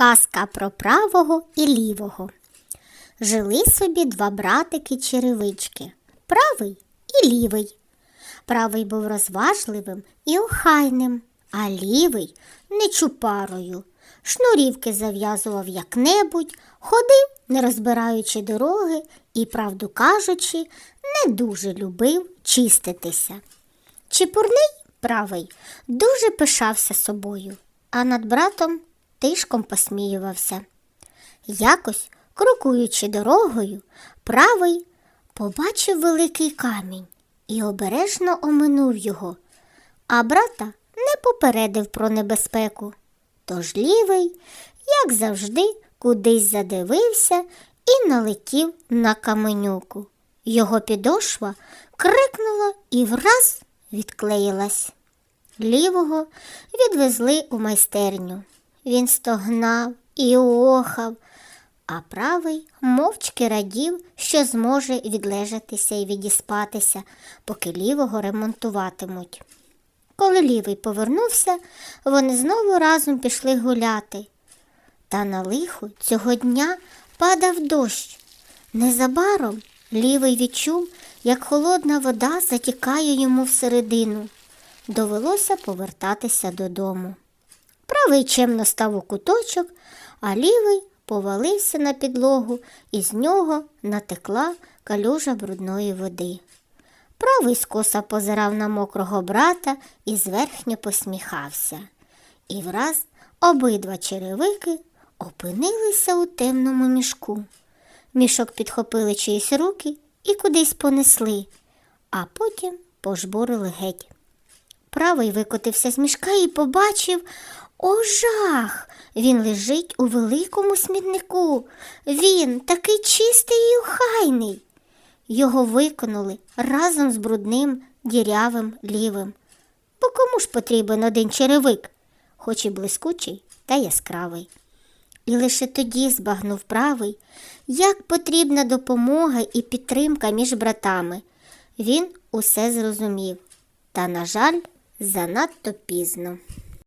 Казка про правого і лівого. Жили собі два братики черевички правий і лівий. Правий був розважливим і охайним, а лівий нечупарою. Шнурівки зав'язував як-небудь, ходив, не розбираючи дороги, і, правду кажучи, не дуже любив чиститися. Чепурний правий дуже пишався собою, а над братом тишком посміювався. Якось, крокуючи дорогою, правий побачив великий камінь і обережно оминув його, а брата не попередив про небезпеку. Тож лівий, як завжди, кудись задивився і налетів на каменюку. Його підошва крикнула і враз відклеїлась. Лівого відвезли у майстерню. Він стогнав і охав, а правий мовчки радів, що зможе відлежатися і відіспатися, поки лівого ремонтуватимуть. Коли лівий повернувся, вони знову разом пішли гуляти. Та на лихо цього дня падав дощ. Незабаром лівий відчув, як холодна вода затікає йому всередину. Довелося повертатися додому. Правий чемно став у куточок, а лівий повалився на підлогу, і з нього натекла калюжа брудної води. Правий скоса позирав на мокрого брата і зверхньо посміхався. І враз обидва черевики опинилися у темному мішку. Мішок підхопили чиїсь руки і кудись понесли, а потім пожбурили геть. Правий викотився з мішка і побачив о, жах! Він лежить у великому смітнику. Він такий чистий і охайний. Його виконали разом з брудним дірявим лівим. Бо кому ж потрібен один черевик, хоч і блискучий та яскравий. І лише тоді збагнув правий, як потрібна допомога і підтримка між братами. Він усе зрозумів, та, на жаль, занадто пізно.